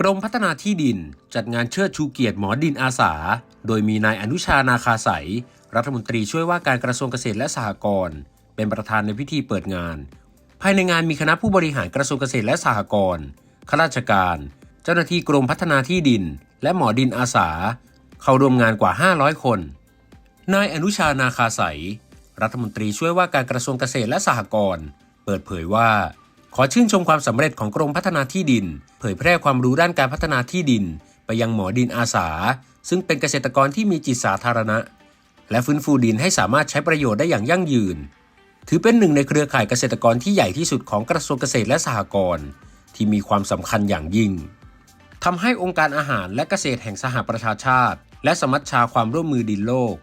กรมพัฒนาที่ดินจัดงานเชิดชูเกียรติหมอดินอาสา โดยมีนายอนุชานาคาใสรัฐมนตรีช่วยว่าการกระทรวงเกษตรและสหกรณ์เป็นประธานในพิธีเปิดงาน ภายในงานมีคณะผู้บริหารกระทรวงเกษตรและสหกรณ์ข้าราชการ เจ้าหน้าที่กรมพัฒนาที่ดิน และหมอดินอาสา เข้าร่วมงานกว่า 500 คน นายอนุชานาคาใสรัฐมนตรีช่วยว่าการกระทรวงเกษตรและสหกรณ์เปิดเผยว่า ขอชื่นชมความสำเร็จของกรมพัฒนาที่ดิน เผยแพร่ความรู้ด้านการพัฒนาที่ดิน ไปยังหมอดินอาสา ซึ่งเป็นเกษตรกรที่มีจิตสาธารณะ และฟื้นฟูดินให้สามารถใช้ประโยชน์ได้อย่างยั่งยืน ถือเป็นหนึ่งในเครือข่ายเกษตรกรที่ใหญ่ที่สุดของกระทรวงเกษตรและสหกรณ์ที่มีความสำคัญอย่างยิ่งทำให้องค์การอาหารและเกษตรแห่งสหประชาชาติ และสมัชชาความร่วมมือดินโลก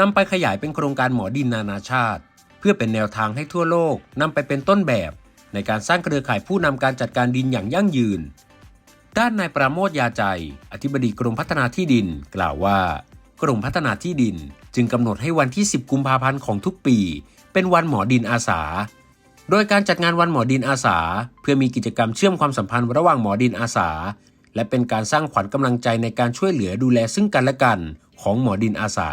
นำไปขยายเป็นโครงการหมอดินนานาชาติ เพื่อเป็นแนวทางให้ทั่วโลกนำไปเป็นต้นแบบ ในการสร้างเครือข่ายผู้นำการจัดการดินอย่างยั่งยืน ด้านนายปราโมทยาใจ อธิบดีกรมพัฒนาที่ดิน กล่าวว่า กรมพัฒนาที่ดินจึงกำหนดให้วันที่ 10 กุมภาพันธ์ของทุกปี เป็นวันหมอดินอาสา โดยการจัดงานวันหมอดินอาสา เพื่อมีกิจกรรมเชื่อมความสัมพันธ์ระหว่างหมอดินอาสา และเป็นการสร้างขวัญกำลังใจในการช่วยเหลือดูแลซึ่งกันและกันของหมอดินอาสา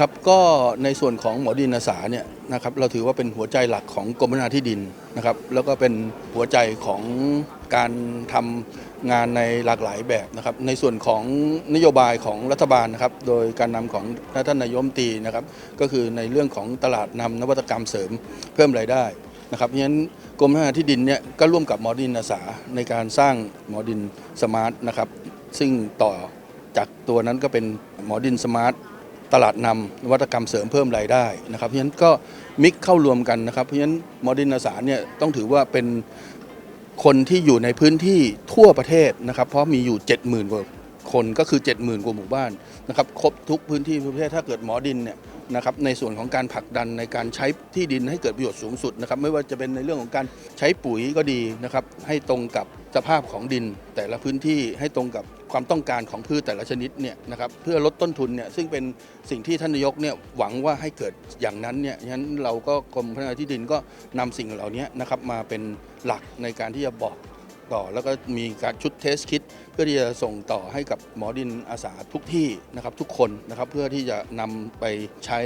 ครับก็ในส่วนของหมอดินอาสาเนี่ยนะครับเราถือว่าเป็นหัวใจหลักของกรมพัฒนาที่ดินนะครับแล้วก็เป็นหัวใจของการทำงานในหลากหลายแบบนะครับในส่วนของนโยบายของรัฐบาลนะครับโดยการนำของท่านนายมตีนะครับก็คือในเรื่องของตลาดนำนวัตกรรมเสริมเพิ่มรายได้นะครับเพราะฉะนั้นกรมพัฒนาที่ดินเนี่ยก็ร่วมกับหมอดินอาสาในการสร้างหมอดินสมาร์ทนะครับซึ่งต่อจากตัวนั้นก็เป็นหมอดินสมาร์ท ตลาดนำนวัตกรรมเสริมเพิ่มรายได้นะครับเพราะฉะนั้นก็มิกเข้ารวมกันนะครับเพราะฉะนั้นมเดินอาสาเนี่ยต้องถือว่าเป็นคนที่อยู่ในพื้นที่ทั่วประเทศนะครับ เพราะมีอยู่ 70,000กว่าคนก็คือ 70,000 กว่าหมู่บ้านนะครับครบทุกพื้นที่ประเทศถ้าเกิดหมอดินเนี่ยนะครับในส่วนของการผลักดันในการใช้ที่ดินให้เกิดประโยชน์สูงสุดนะครับไม่ว่าจะเป็นในเรื่องของการใช้ปุ๋ยก็ดีนะครับให้ตรงกับสภาพของดินแต่ละพื้นที่ให้ตรงกับ ความต้องการของพืชแต่ละชนิดเนี่ยนะครับเพื่อลดต้นทุนเนี่ยซึ่งเป็นสิ่งที่ท่านนายกเนี่ยหวังว่าให้เกิดอย่างนั้นเนี่ยฉะนั้นเราก็กรมพัฒนาที่ดินก็นำสิ่งเหล่านี้นะครับมาเป็นหลักในการที่จะบอกต่อแล้วก็มีการชุดเทสคิด เพื่อที่จะส่งต่อให้กับหมอดินอาสาทุกที่นะครับทุกคนนะครับเพื่อที่จะนำไปใช้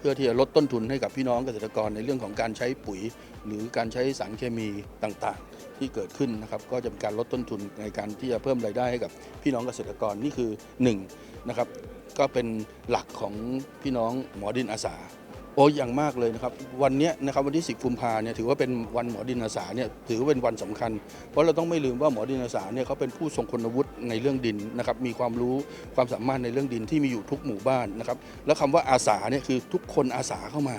เพื่อที่จะลดต้นทุนให้กับพี่น้องเกษตรกรในเรื่องของการใช้ปุ๋ย หรือการใช้สารเคมีต่างๆ ที่เกิดขึ้นนะครับก็จะเป็นการลดต้นทุนในการที่จะเพิ่มรายได้ให้กับพี่น้องเกษตรกรนี่คือ1นะครับก็เป็นหลักของพี่น้องหมอดินอาสา โอ้ยอย่างมากเลยนะครับ วันเนี้ยนะครับวันที่ 10 กุมภาเนี่ยถือว่าเป็นวันหมอดินอาสาเนี่ยถือว่าเป็นวันสำคัญ เพราะเราต้องไม่ลืมว่าหมอดินอาสาเนี่ยเขาเป็นผู้ทรงคุณวุฒิในเรื่องดินนะครับมีความรู้ความสามารถในเรื่องดินที่มีอยู่ทุกหมู่บ้านนะครับแล้วคำว่าอาสาเนี่ยคือทุกคนอาสาเข้ามา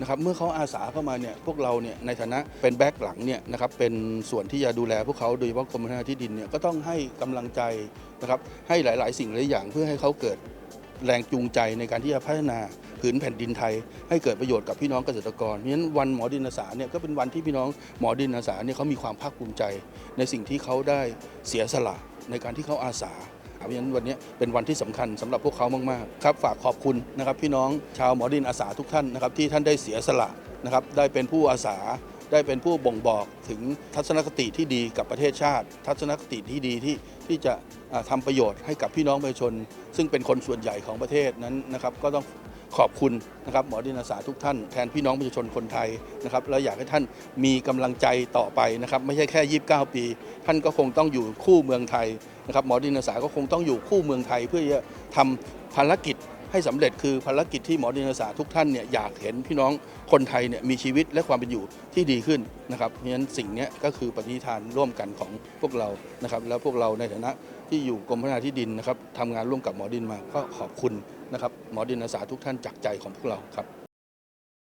นะครับเมื่อเขาอาสาเข้ามาเนี่ยพวกเราเนี่ยในฐานะเป็นแบ็คหลังเนี่ยนะครับเป็นส่วนที่จะดูแลพวกเขาโดยเฉพาะกรมพัฒนาที่ดินเนี่ยก็ต้องให้กำลังใจนะครับให้หลาย ๆ สิ่งหลายอย่างเพื่อให้เขาเกิดแรงจูงใจในการที่จะพัฒนา ผืนแผ่นดินไทย ให้เกิดประโยชน์กับพี่น้องเกษตรกรเพราะฉะนั้นวันหมอดินอาสาเนี่ยก็เป็นวันที่พี่น้องหมอดินอาสาเนี่ยเขามีความภาคภูมิใจ ในสิ่งที่เขาได้เสียสละในการที่เขาอาสาเพราะฉะนั้นวันนี้เป็นวันที่สำคัญสำหรับพวกเขามากๆครับฝากขอบคุณนะครับพี่น้องชาวหมอดินอาสาทุกท่านนะครับที่ท่านได้เสียสละนะครับได้เป็นผู้อาสาได้เป็นผู้บ่งบอกถึงทัศนคติที่ดีกับประเทศชาติ ทัศนคติที่ดีที่ที่จะทำาประโยชน์ให้กับพี่น้องประชาชน ซึ่งเป็นคนส่วนใหญ่ของประเทศนั้นนะครับ ก็ต้อง ขอบคุณนะครับหมอดินอาสาทุกท่านแทนพี่น้องประชาชนคนไทยนะครับแล้วอยากให้ท่านมีกำลังใจต่อไปนะครับไม่ใช่แค่ 29 ปี ท่านก็คงต้องอยู่คู่เมืองไทยนะครับหมอดินอาสาก็คงต้องอยู่คู่เมืองไทย เพื่อจะทำภารกิจให้สำเร็จคือภารกิจที่หมอดินอาสาทุกท่านเนี่ยอยากเห็นพี่น้องคนไทยเนี่ยมีชีวิตและความเป็นอยู่ที่ดีขึ้นนะครับเพราะฉะนั้นสิ่งนี้ก็คือปฏิฐานร่วมกันของพวกเรานะครับแล้วพวกเราในฐานะที่อยู่กรมพัฒนาที่ดินนะครับทำงานร่วมกับหมอดินมาก็ขอบคุณ นะครับหมอดินอาสาทุกท่านจากใจของพวกเราครับ